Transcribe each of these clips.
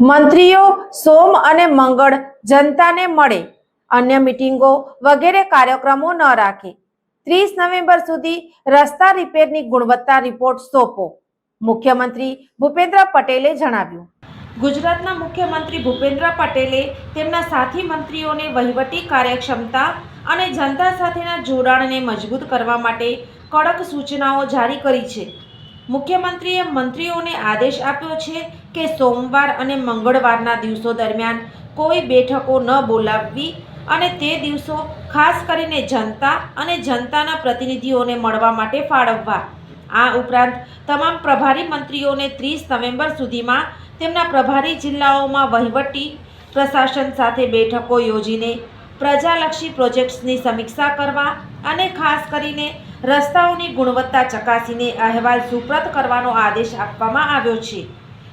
મંત્રીઓ સોમ અને મંગળ જનતાને મળે. અન્ય મિટિંગો વગેરે કાર્યક્રમો ન રાખે. ત્રીસ નવેમ્બર સુધી રસ્તા રિપેરની ગુણવત્તા રિપોર્ટ સોંપો. મુખ્યમંત્રી ભૂપેન્દ્ર પટેલે જણાવ્યું. ગુજરાતના મુખ્યમંત્રી ભૂપેન્દ્ર પટેલે તેમના સાથી મંત્રીઓને વહીવટી કાર્યક્ષમતા અને જનતા સાથેના જોડાણને મજબૂત કરવા માટે કડક સૂચનાઓ જારી કરી છે. મુખ્યમંત્રીએ મંત્રીઓને આદેશ આપ્યો છે કે સોમવાર અને મંગળવારના દિવસો દરમિયાન કોઈ બેઠકો ન બોલાવવી અને તે દિવસો ખાસ કરીને જનતા અને જનતાના પ્રતિનિધિઓને મળવા માટે ફાળવવા. આ ઉપરાંત તમામ પ્રભારી મંત્રીઓને ત્રીસ નવેમ્બર સુધીમાં તેમના પ્રભારી જિલ્લાઓમાં વહીવટી, પ્રશાસન સાથે બેઠકો યોજીને પ્રજાલક્ષી પ્રોજેક્ટ્સની સમીક્ષા કરવા અને ખાસ કરીને રસ્તાઓની ગુણવત્તા ચકાસીને અહેવાલ સુપ્રત કરવાનો આદેશ આપવામાં આવ્યો છે.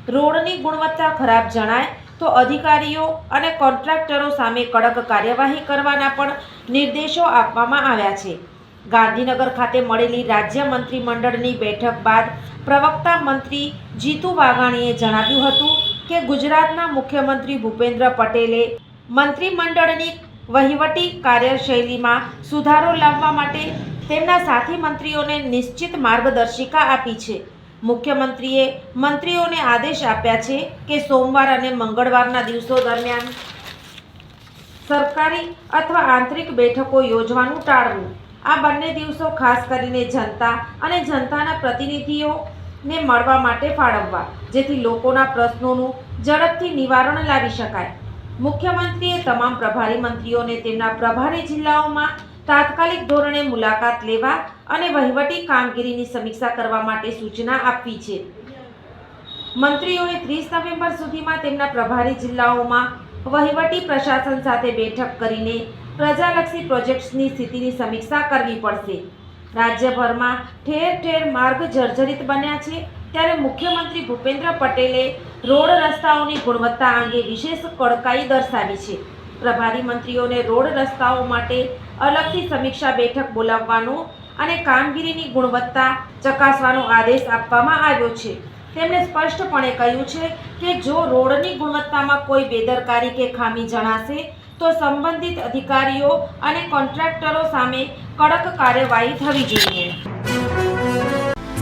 રોડની ગુણવત્તા ખરાબ જણાય તો અધિકારીઓ અને કોન્ટ્રાક્ટરો સામે કડક કાર્યવાહી કરવાના પણ નિર્દેશો આપવામાં આવ્યા છે. ગાંધીનગર ખાતે મળેલી રાજ્ય મંત્રીમંડળની બેઠક બાદ પ્રવક્તા મંત્રી જીતુ વાઘાણીએ જણાવ્યું હતું કે ગુજરાતના મુખ્યમંત્રી ભૂપેન્દ્ર પટેલે મંત્રીમંડળની વહીવટી કાર્યશૈલીમાં સુધારો લાવવા માટે તેમના સાથી મંત્રીઓને નિશ્ચિત માર્ગદર્શિકા આપી છે. મુખ્યમંત્રીએ મંત્રીઓને આદેશ આપ્યા છે કે સોમવાર અને મંગળવારના દિવસો દરમિયાન સરકારી અથવા આંતરિક બેઠકો યોજવાનું ટાળવું. આ બંને દિવસો ખાસ કરીને જનતા અને જનતાના પ્રતિનિધિઓને મળવા માટે ફાળવવા, જેથી લોકોના પ્રશ્નોનું ઝડપથી નિવારણ લાવી શકાય. મુખ્યમંત્રીએ તમામ પ્રભારી મંત્રીઓને તેમના પ્રભારી જિલ્લાઓમાં તાત્કાલિક ધોરણે મુલાકાત લેવા અને વહીવટી કામગીરીની સમીક્ષા કરવા માટે સૂચના આપવી છે. મંત્રીઓએ ત્રીસ નવેમ્બર સુધીમાં તેમના પ્રભારી જિલ્લાઓમાં વહીવટી પ્રશાસન સાથે બેઠક કરીને પ્રજાલક્ષી પ્રોજેક્ટ્સની સ્થિતિની સમીક્ષા કરવી પડશે. રાજ્યભરમાં ઠેર ઠેર માર્ગ જર્જરિત બન્યા છે ત્યારે મુખ્યમંત્રી ભૂપેન્દ્ર પટેલે રોડ રસ્તાઓની ગુણવત્તા અંગે વિશેષ કડકાઈ દર્શાવી છે. પ્રભારી મંત્રીઓને રોડ રસ્તાઓ માટે અલગથી સમીક્ષા બેઠક બોલાવવાનો અને કામગીરીની ગુણવત્તા ચકાસવાનો આદેશ આપવામાં આવ્યો છે. તેમણે સ્પષ્ટપણે કહ્યું છે કે જો રોડની ગુણવત્તામાં કોઈ બેદરકારી કે ખામી જણાશે, તો સંબંધિત અધિકારીઓ અને કોન્ટ્રાક્ટરો સામે કડક કાર્યવાહી થવી જોઈએ.